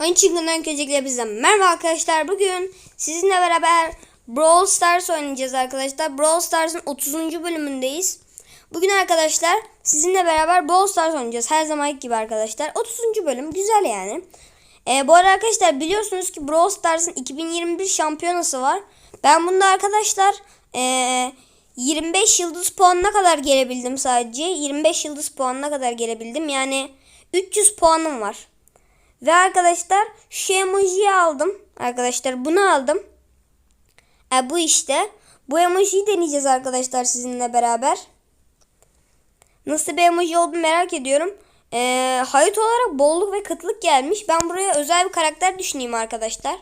Oyun çıkından öncelikle bizden merhaba arkadaşlar. Bugün sizinle beraber Brawl Stars oynayacağız arkadaşlar. Brawl Stars'ın 30. bölümündeyiz. Bugün arkadaşlar sizinle beraber Brawl Stars oynayacağız. Her zamanki gibi arkadaşlar. 30. bölüm güzel yani. Ee, bu arada arkadaşlar biliyorsunuz ki Brawl Stars'ın 2021 şampiyonası var. Ben bunda arkadaşlar ee, 25 yıldız puanına kadar gelebildim sadece. 25 yıldız puanına kadar gelebildim. Yani 300 puanım var. Ve arkadaşlar şu emojiyi aldım. Arkadaşlar bunu aldım. E, bu işte. Bu emojiyi deneyeceğiz arkadaşlar sizinle beraber. Nasıl bir emoji olduğunu merak ediyorum. E, hayat olarak bolluk ve kıtlık gelmiş. Ben buraya özel bir karakter düşüneyim arkadaşlar.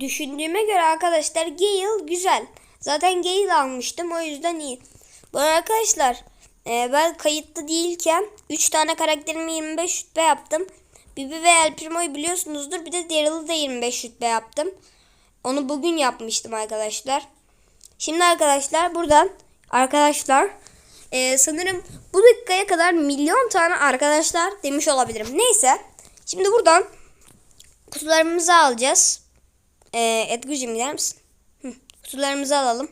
Düşündüğüme göre arkadaşlar Gale güzel. Zaten Gale almıştım o yüzden iyi. Bu arkadaşlar e, ben kayıtlı değilken 3 tane karakterimi 25 rütbe yaptım. Bibi ve El Primo'yu biliyorsunuzdur. Bir de Daryl'ı da 25 rütbe yaptım. Onu bugün yapmıştım arkadaşlar. Şimdi arkadaşlar buradan arkadaşlar e, sanırım bu dakikaya kadar milyon tane arkadaşlar demiş olabilirim. Neyse. Şimdi buradan kutularımızı alacağız. E, Edgar'cığım gider misin? Hı, kutularımızı alalım.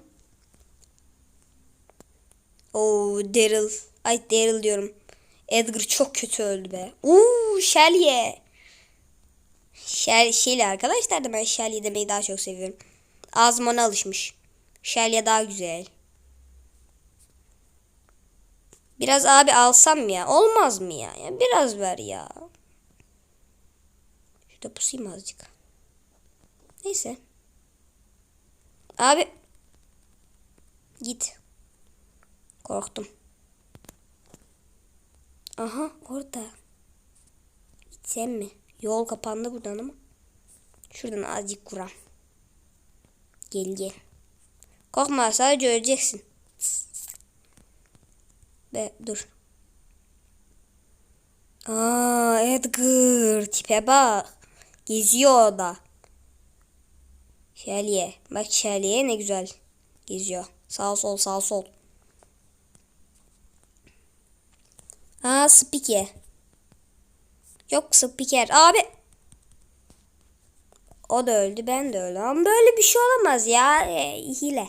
Oo Daryl. Ay Daryl diyorum. Edgar çok kötü öldü be. Uuu Shelly. Shell, Shelly arkadaşlar da ben Shelly demeyi daha çok seviyorum. Ağzım ona alışmış. Shelly daha güzel. Biraz abi alsam ya. Olmaz mı ya? ya biraz ver ya. Şurada pusayım azıcık. Neyse. Abi. Git. Korktum. Aha orada. Gitsem mi? Yol kapandı buradan ama. Şuradan azıcık kuram. Gel gel. Korkma sadece öleceksin. Be dur. Aa Edgar tipe bak. Geziyor da. Şeliye. Bak Şeliye ne güzel geziyor. Sağ sol sağ sol. Aa spiker. Yok spiker. Abi. O da öldü ben de öldüm. Ama böyle bir şey olamaz ya. E, hile.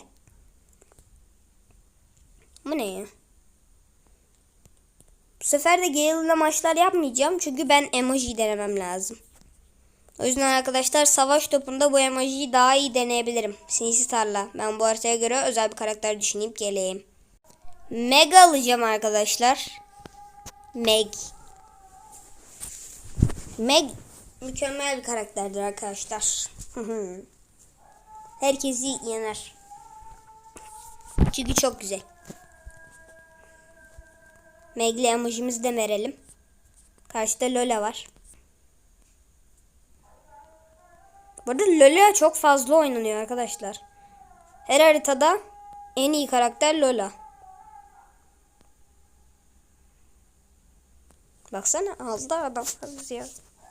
Bu ne ya? Bu sefer de Gale'la maçlar yapmayacağım. Çünkü ben emoji denemem lazım. O yüzden arkadaşlar savaş topunda bu emojiyi daha iyi deneyebilirim. Sinsi tarla. Ben bu haritaya göre özel bir karakter düşünüp geleyim. Mega alacağım arkadaşlar. Meg. Meg mükemmel bir karakterdir arkadaşlar. Herkesi yener. Çünkü çok güzel. Meg'le emojimizi de verelim. Karşıda Lola var. Burada Lola çok fazla oynanıyor arkadaşlar. Her haritada en iyi karakter Lola. Baksana ağızda adam fazla ya.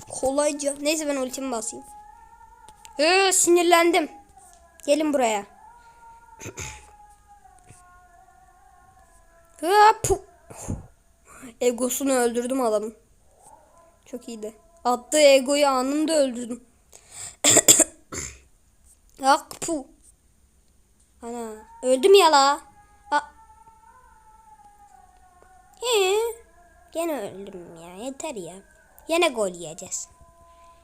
Kolayca. Neyse ben ultimi basayım. Ee, sinirlendim. Gelin buraya. Pu. Egosunu öldürdüm adamın. Çok iyiydi. Attığı egoyu anında öldürdüm. Ak pu. Ana öldüm ya la. He. Gene öldüm ya. Yeter ya. Yine gol yiyeceğiz.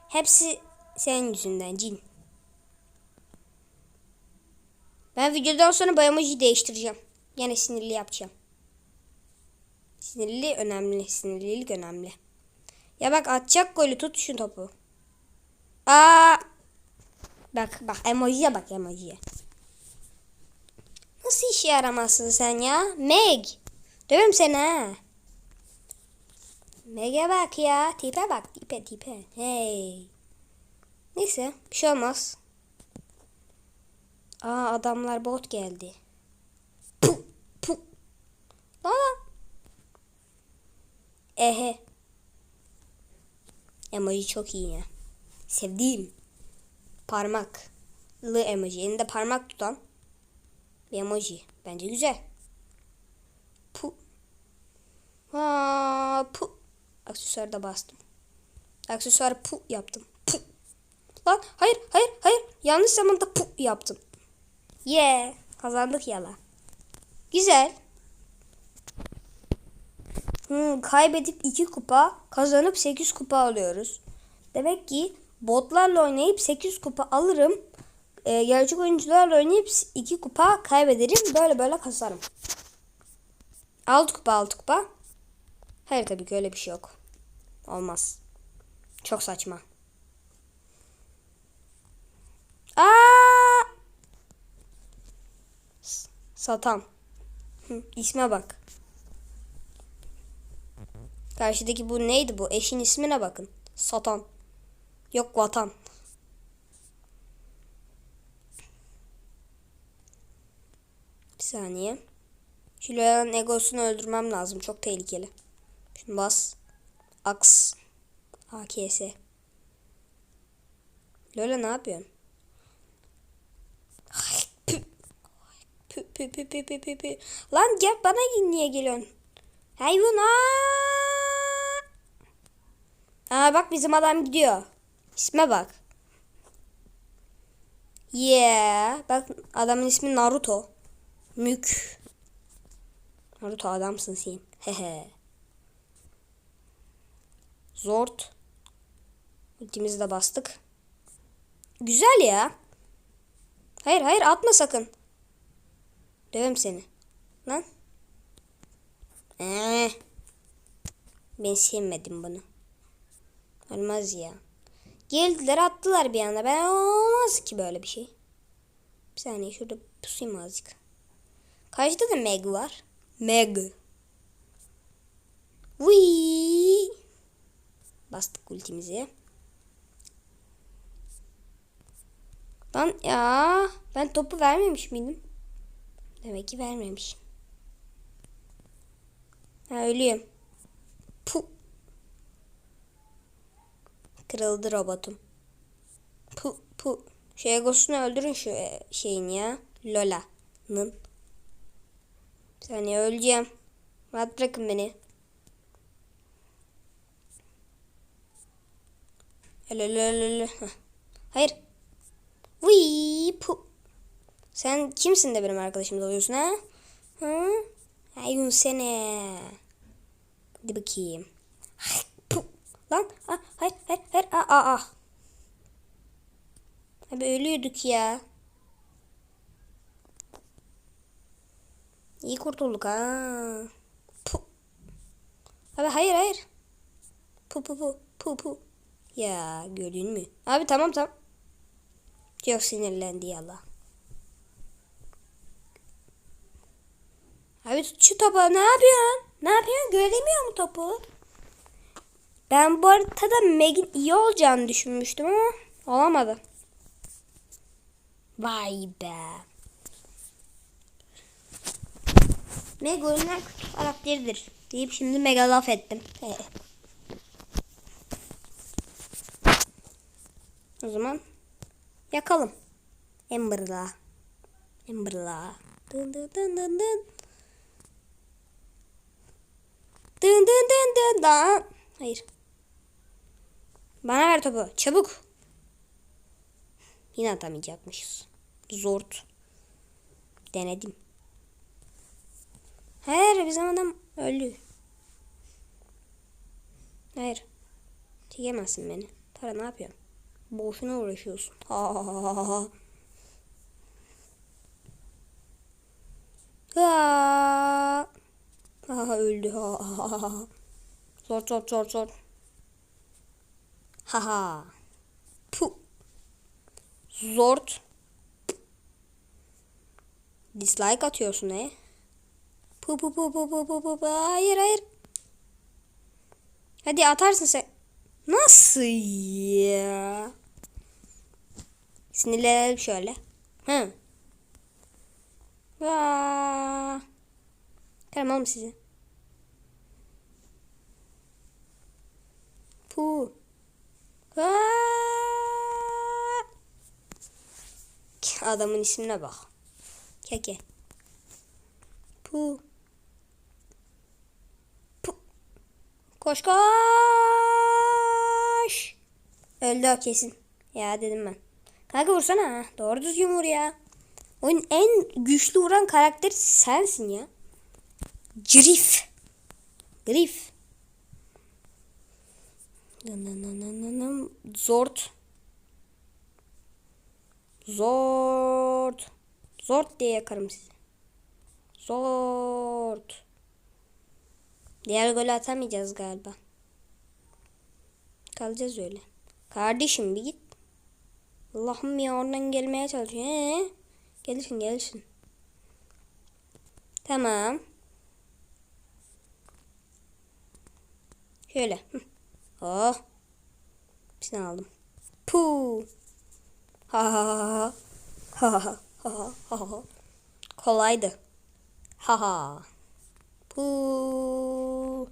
Hepsi senin yüzünden cin. Ben videodan sonra emojiyi değiştireceğim. Yine sinirli yapacağım. Sinirli önemli. Sinirlilik önemli. Ya bak atacak golü tut şu topu. Aa! Bak bak emojiye bak emojiye. Nasıl işe yaramazsın sen ya? Meg. Dövüm seni ha. Meg'e bak ya. Tipe bak. Tipe tipe. Hey. Neyse. Bir şey olmaz. Aa adamlar bot geldi. Puh, puh. Aa. Ehe. Emoji çok iyi ya. Sevdiğim. Parmaklı emoji. Elinde parmak tutan bir emoji. Bence güzel. Pu. Ha, pu. Aksesuar da bastım. Aksesuar pu yaptım. Pu. Lan hayır hayır hayır. Yanlış zamanda pu yaptım. Ye yeah, kazandık yala. Güzel. Hmm, kaybedip 2 kupa, kazanıp 8 kupa alıyoruz. Demek ki botlarla oynayıp 8 kupa alırım. Ee, gerçek oyuncularla oynayıp 2 kupa kaybederim. Böyle böyle kasarım. 6 kupa 6 kupa. Hayır tabii ki öyle bir şey yok. Olmaz. Çok saçma. Aa! Satan. Hı, isme bak. Karşıdaki bu neydi bu? Eşin ismine bakın. Satan. Yok vatan. Bir saniye. Şu Loyal'ın egosunu öldürmem lazım. Çok tehlikeli. Şimdi bas. Aks. AKS. Lola ne yapıyorsun? Pü. Pü pü pü pü pü pü. Lan gel bana niye geliyorsun? Hayvan! Aa bak bizim adam gidiyor. İsme bak. Yeah. Bak adamın ismi Naruto. Mük. Naruto adamsın sen. Hehe. Zort. Ultimizi de bastık. Güzel ya. Hayır hayır atma sakın. Dövem seni. Lan. Ee, ben sevmedim bunu. Olmaz ya. Geldiler attılar bir anda. Ben olmaz ki böyle bir şey. Bir saniye şurada pusayım azıcık. Karşıda da Meg var. Meg. Wii. Bastık ultimizi. Lan ya ben topu vermemiş miydim? Demek ki vermemişim. Ha ölüyüm. Pu. Kırıldı robotum. Pu pu. Şu egosunu öldürün şu e, şeyin ya. Lola'nın. Bir saniye öleceğim. Rahat bırakın beni. Heh. Hayır. Vii. Sen kimsin de benim arkadaşım oluyorsun ha? Hı? Ayun sene. Hadi bakayım. Puh. Lan ah, hayır hayır hayır ah ah ah. Abi ölüyorduk ya. İyi kurtulduk ha. Puh. Abi hayır hayır. Pu pu pu pu pu. Ya gördün mü? Abi tamam tamam. Çok sinirlendi yala. Abi tut şu topu. Ne yapıyorsun? Ne yapıyorsun? Göremiyor mu topu? Ben bu haritada Meg'in iyi olacağını düşünmüştüm ama olamadı. Vay be. Meg kötü karakteridir. Deyip şimdi Meg'a laf ettim. o zaman yakalım. Amber'la. Amber'la. Dın dın dın dın dın. Dın dın dın dın. Hayır. Bana ver topu. Çabuk. Yine atamayacakmışız. Zort. Denedim. Hayır bizim adam öldü. Hayır. Çekemezsin beni. Tara ne yapıyorsun? Boşuna uğraşıyorsun. Ha ha ha ha ha. Ha. Öldü. Ha ha ha. Zor zor zor zor. Ha ha. Pu. Zort. Dislike atıyorsun he. Pu pu pu pu pu pu pu pu. Hayır hayır. Hadi atarsın sen. Nasıl ya? Sinirlenelim şöyle. Hı. Vaa. Tamam sizi. Pu. Adamın ismine bak. Keke. Pu. Pu. Koş koş. Öldü o kesin. Ya dedim ben. Kanka vursana. Doğru düzgün vur ya. Oyun en güçlü vuran karakter sensin ya. Grif. Grif. Zort. Zort. Zort diye yakarım sizi. Zort. Diğer golü atamayacağız galiba. Kalacağız öyle. Kardeşim bir git. Allah'ım ya oradan gelmeye çalışıyor. He? Gelirsin gelirsin. Tamam. Şöyle. Oh. Hepsini aldım. Puh. Ha ha ha ha ha ha ha ha. Kolaydı. Ha ha. Puh.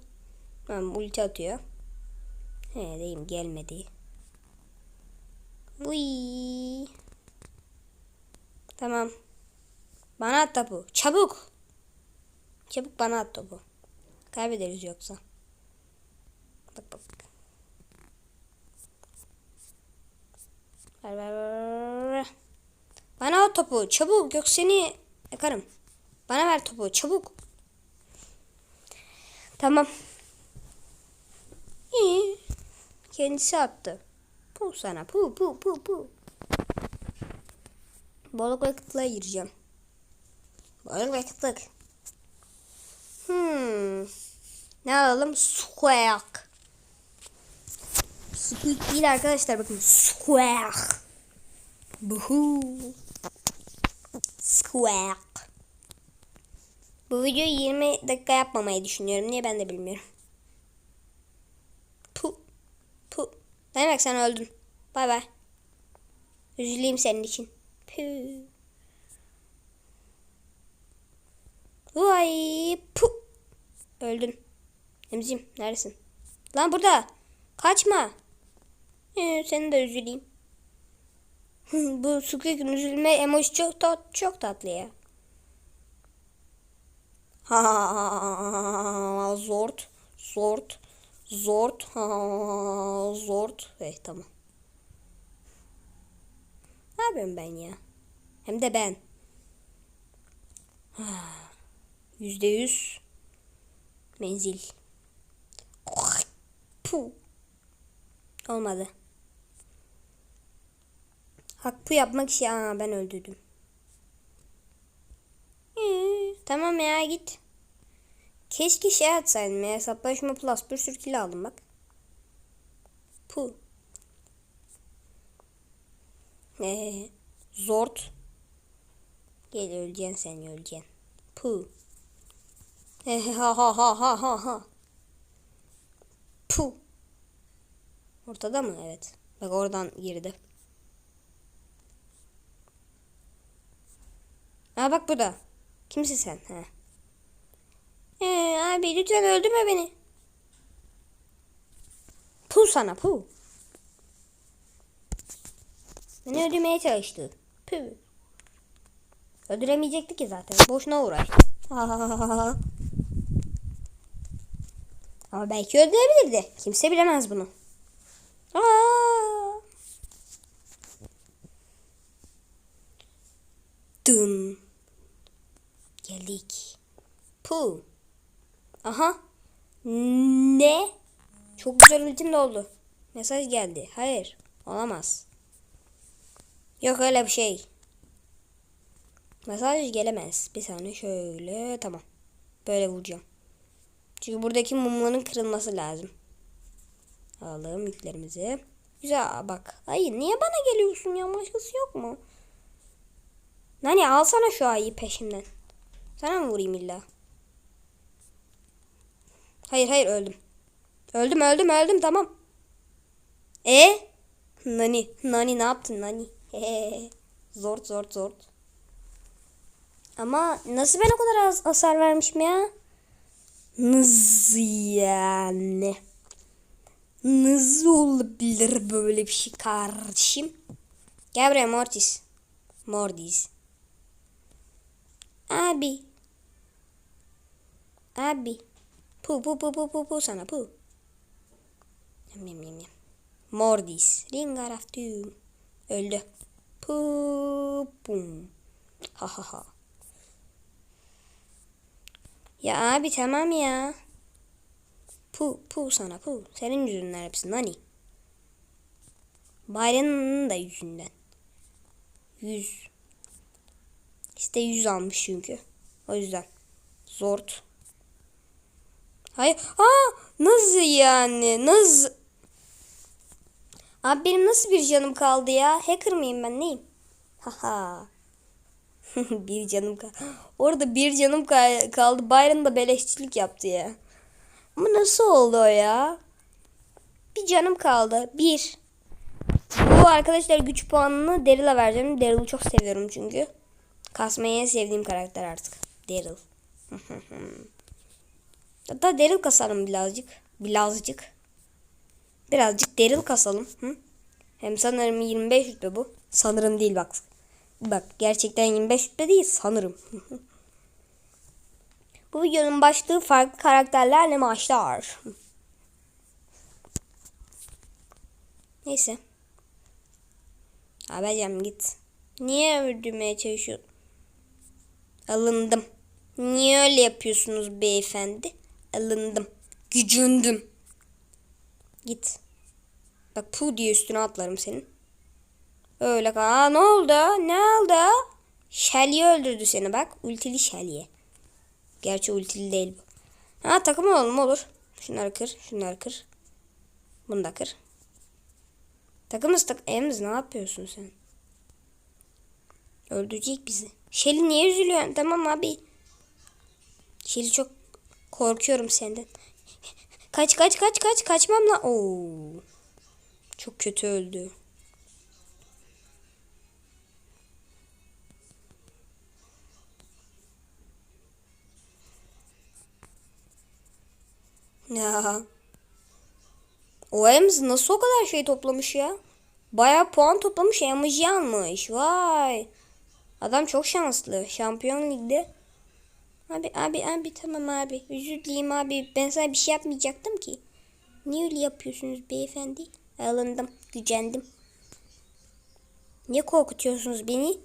Tamam ulti atıyor. He diyeyim gelmedi. Uy. Tamam. Bana at topu. Çabuk. Çabuk bana at topu. Kaybederiz yoksa. Bak bak. Ver ver ver. Bana at topu. Çabuk. Yok seni yakarım. Bana ver topu. Çabuk. Tamam. İyi. Kendisi attı. Sana. Pu pu pu pu. Balık ve kıtlığa gireceğim. Balık ve kıtlık. Hmm. Ne alalım? Square. Squeak değil arkadaşlar bakın. Square. Buhu. Square. Bu videoyu 20 dakika yapmamayı düşünüyorum. Niye ben de bilmiyorum. Pu. Pu. Demek sen öldün. Bay bay. Üzüleyim senin için. Pü. Vay. Pu. Öldün. Emzim neredesin? Lan burada. Kaçma. Ee, seni de üzüleyim. Bu Squeak'in üzülme emoji çok, tat, çok tatlı ya. Ha zort zort zort ha zort. Eh tamam. Ne yapıyorum ben ya? Hem de ben. Yüzde yüz menzil. Puh. Olmadı. Hakkı yapmak için Aa, ben öldürdüm. Ee, tamam ya git. Keşke şey atsaydım ya. Hesaplaşma plus bir sürü kill aldım bak. Pu. Ee, zort. Gel öleceksin sen öleceksin. Pu. Ha ha ha ha ha ha. Pu. Ortada mı? Evet. Bak oradan girdi. Aa bak burada. Kimsin sen? Ha. Ee, abi lütfen öldürme beni. Pu sana pu. Beni öldürmeye çalıştı. Pü. Öldüremeyecekti ki zaten. Boşuna uğraş. Ama belki öldürebilirdi. Kimse bilemez bunu. Aa! Dın. Geldik. Pu. Aha. Ne? Çok güzel ultim de oldu. Mesaj geldi. Hayır. Olamaz. Yok öyle bir şey. Mesaj gelemez. Bir saniye şöyle. Tamam. Böyle vuracağım. Çünkü buradaki mumların kırılması lazım. Alalım yüklerimizi. Güzel bak. Hayır niye bana geliyorsun ya? Başkası yok mu? Nani alsana şu ayı peşimden. Sana mı vurayım illa? Hayır hayır öldüm. Öldüm öldüm öldüm tamam. E? Nani Nani ne yaptın Nani? Zor zor zor. Ama nasıl ben o kadar az hasar vermişim ya? Nasıl yani? Nasıl olabilir böyle bir şey kardeşim? Gel buraya Mortis. Mortis. Abi. Abi. Pu pu pu pu pu pu sana pu. Yam yam yam yam. Mordis. Ringar. Öldü. Pu bum. Ha ha ha. Ya abi tamam ya. Pu pu sana pu. Senin yüzünden hepsi nani. Bayramın da yüzünden. Yüz. İşte yüz almış çünkü. O yüzden. Zort. Hayır. Aa, nasıl yani? Nasıl? Abi benim nasıl bir canım kaldı ya? Hacker mıyım ben neyim? Haha. bir canım kaldı. Orada bir canım ka- kaldı. Byron da beleşçilik yaptı ya. Ama nasıl oldu o ya? Bir canım kaldı. Bir. Bu arkadaşlar güç puanını Daryl'a vereceğim. Daryl'ı çok seviyorum çünkü. Kasmayı en sevdiğim karakter artık. Daryl. Hatta Daryl kasalım birazcık. Birazcık. Birazcık Daryl kasalım. Hı? Hem sanırım 25 rütbe bu. Sanırım değil bak. Bak gerçekten 25 rütbe değil sanırım. bu videonun başlığı farklı karakterlerle maçlar. Neyse. Abicim git. Niye öldürmeye çalışıyorsun? Alındım. Niye öyle yapıyorsunuz beyefendi? Alındım. Gücündüm. Git. Bak pu diye üstüne atlarım senin. Öyle. Aa, ne oldu? Ne oldu? Shelly öldürdü seni bak. Ultili Shelly. Gerçi ultili değil bu. Ha takım olalım olur. Şunları kır. Şunları kır. Bunu da kır. Takımız tak. Emz ne yapıyorsun sen? Öldürecek bizi. Shelly niye üzülüyorsun? Tamam abi. Shelly çok korkuyorum senden. Kaç kaç kaç kaç kaçmam lan. Oo. Çok kötü öldü. Ya. O Ems nasıl o kadar şey toplamış ya? Bayağı puan toplamış emoji almış. Vay. Adam çok şanslı. Şampiyon ligde. Abi abi abi tamam abi. Özür dileyim abi. Ben sana bir şey yapmayacaktım ki. Niye öyle yapıyorsunuz beyefendi? Alındım. Gücendim. Niye korkutuyorsunuz beni?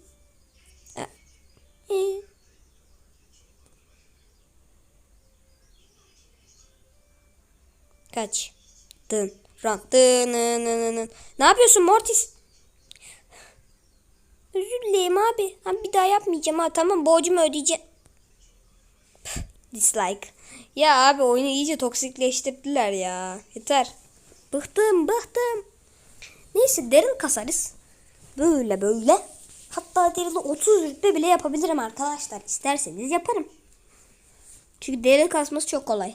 Ee. Kaç. Dın. Run. Dın. Nın, nın. Ne yapıyorsun Mortis? Özür dileyim abi. Abi bir daha yapmayacağım ha. Tamam borcumu ödeyeceğim. Dislike. Ya abi oyunu iyice toksikleştirdiler ya. Yeter. Bıktım bıktım. Neyse derin kasarız. Böyle böyle. Hatta derili 30 rütbe bile yapabilirim arkadaşlar. İsterseniz yaparım. Çünkü derin kasması çok kolay.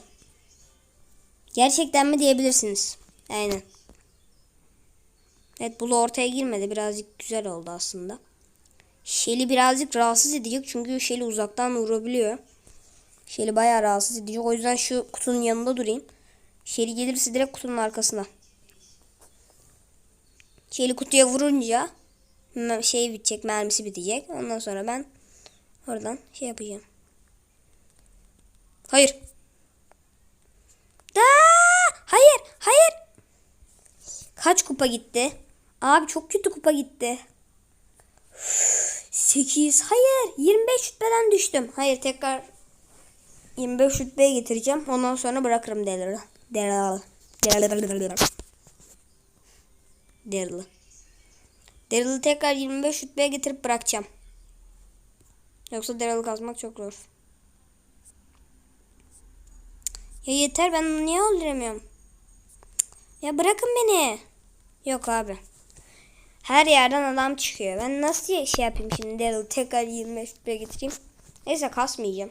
Gerçekten mi diyebilirsiniz. Aynen. Evet bu ortaya girmedi. Birazcık güzel oldu aslında. Şeli birazcık rahatsız edecek. Çünkü Şeli uzaktan vurabiliyor. Şeli bayağı rahatsız edecek. O yüzden şu kutunun yanında durayım. Şeli gelirse direkt kutunun arkasına. Şeli kutuya vurunca şey bitecek. Mermisi bitecek. Ondan sonra ben oradan şey yapacağım. Hayır. Da! Hayır, hayır. Kaç kupa gitti? Abi çok kötü kupa gitti. 8. Hayır. 25 rütbeden düştüm. Hayır tekrar 25 rütbeye getireceğim. Ondan sonra bırakırım Daryl'ı. Daryl'ı. Daryl'ı. Daryl'ı. Daryl'ı tekrar 25 rütbeye getirip bırakacağım. Yoksa Daryl'ı kazmak çok zor. Ya yeter ben onu niye öldüremiyorum? Ya bırakın beni. Yok abi. Her yerden adam çıkıyor. Ben nasıl şey yapayım şimdi Daryl tekrar 25 rütbeye getireyim. Neyse kasmayacağım.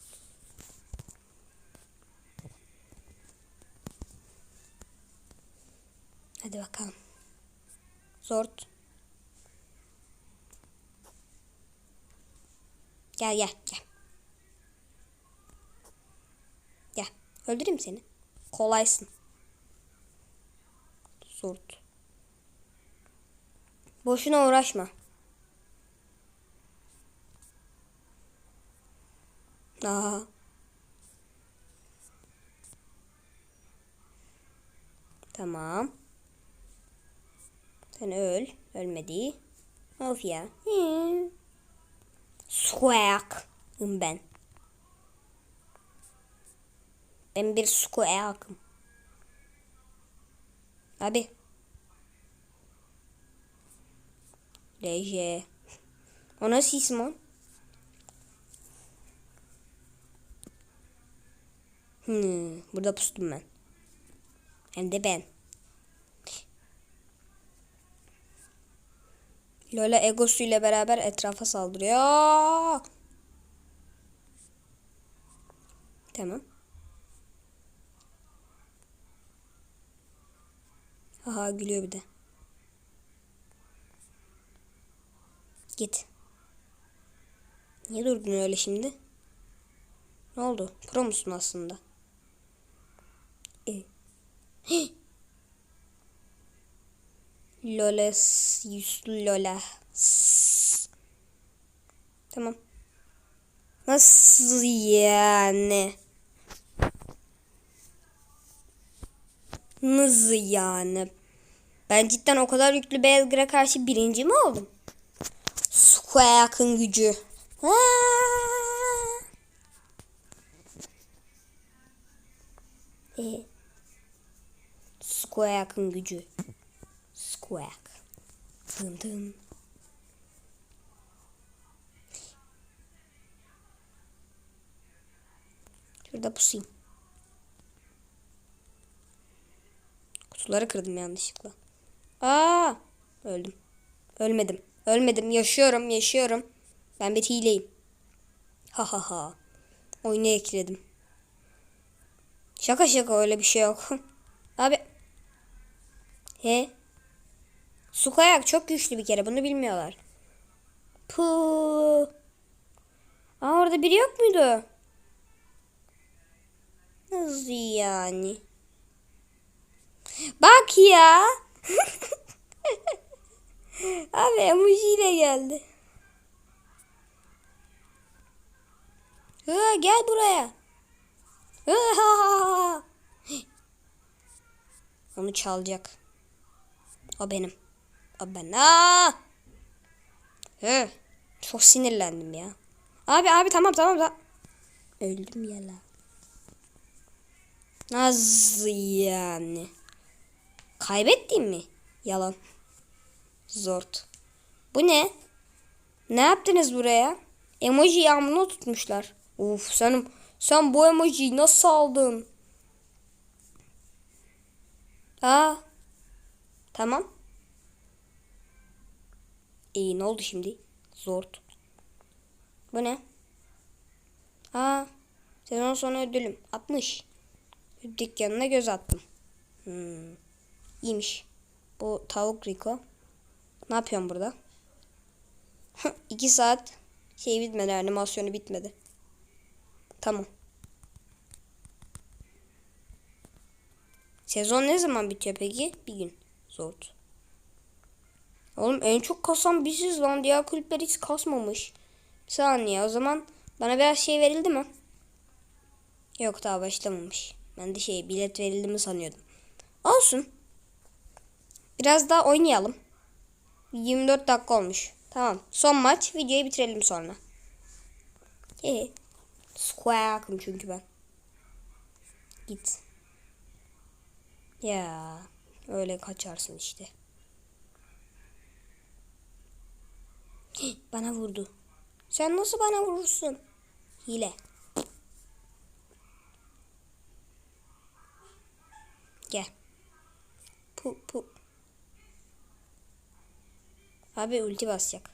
Hadi bakalım. Zort. Gel gel gel. Gel. Öldüreyim seni. Kolaysın. Surt. Boşuna uğraşma. Aha. Tamam. Sen öl. Ölmedi. Of ya. Squawk'ım ben. Ben bir squawk'ım. Abi. Leje. O nasıl isim o? Hmm, burada pustum ben. Hem de ben. Lola egosuyla beraber etrafa saldırıyor. Tamam. Aha gülüyor bir de. Git. Niye durdun öyle şimdi? Ne oldu? Pro musun aslında? E. Lola yüzlü Lola. Tamam. Nasıl yani? Nasıl yani? Ben cidden o kadar yüklü Edgar'a karşı birinci mi oldum? Squawk'ın gücü. Aa! E. Squawk'ın gücü. Squawk. Dın dın. Şurada pusayım. Kutuları kırdım yanlışlıkla. Aa! Öldüm. Ölmedim. Ölmedim. Yaşıyorum, yaşıyorum. Ben bir hileyim. Ha ha ha. Oyuna ekledim. Şaka şaka öyle bir şey yok. Abi. He. Su kayak çok güçlü bir kere. Bunu bilmiyorlar. Puh. Aa orada biri yok muydu? Nasıl yani? Bak ya. Abi emojiyle geldi. Ha, gel buraya. Onu çalacak. O benim. Aa! Hı. Çok sinirlendim ya. Abi abi tamam tamam tamam. Öldüm ya la. Nasıl yani? Kaybettin mi? Yalan. Zort. Bu ne? Ne yaptınız buraya? Emoji yağmurunu tutmuşlar. Uf sen, sen bu emojiyi nasıl aldın? Aa. Tamam. İyi ne oldu şimdi? Zort. Bu ne? Aa. Sezon sonu ödülüm. 60. Dükkanına göz attım. Hmm. İyiymiş. Bu tavuk Rico. Ne yapıyorsun burada? 2 saat şey bitmedi animasyonu bitmedi. Tamam. Sezon ne zaman bitiyor peki? Bir gün. Zor. Oğlum en çok kasan biziz lan. Diğer kulüpler hiç kasmamış. Bir saniye o zaman bana biraz şey verildi mi? Yok daha başlamamış. Ben de şey bilet verildi mi sanıyordum. Olsun. Biraz daha oynayalım. 24 dakika olmuş. Tamam. Son maç. Videoyu bitirelim sonra. İyi. Squawk'ım çünkü ben. Git. Ya. Öyle kaçarsın işte. Bana vurdu. Sen nasıl bana vurursun? Hile. Gel. Pu pu. Abi ulti basacak.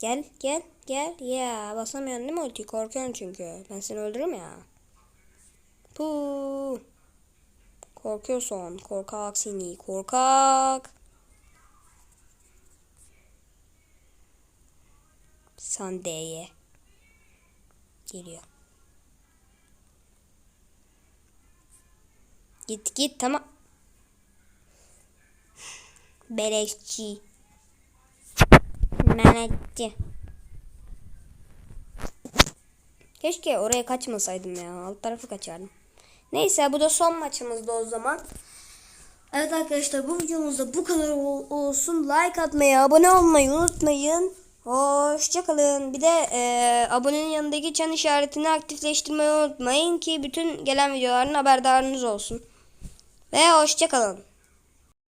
Gel gel gel. Ya basamıyorsun değil mi ulti? Korkuyorsun çünkü. Ben seni öldürürüm ya. Pu. Korkuyorsun. Korkak seni. Korkak. Sandeye. Geliyor. Git git tamam. Beleşçi. Menetçi. Keşke oraya kaçmasaydım ya. Alt tarafı kaçardım. Neyse bu da son maçımızdı o zaman. Evet arkadaşlar bu videomuzda bu kadar ol- olsun. Like atmayı, abone olmayı unutmayın. Hoşçakalın. Bir de e, abonenin yanındaki çan işaretini aktifleştirmeyi unutmayın ki bütün gelen videoların haberdarınız olsun. Ve hoşçakalın.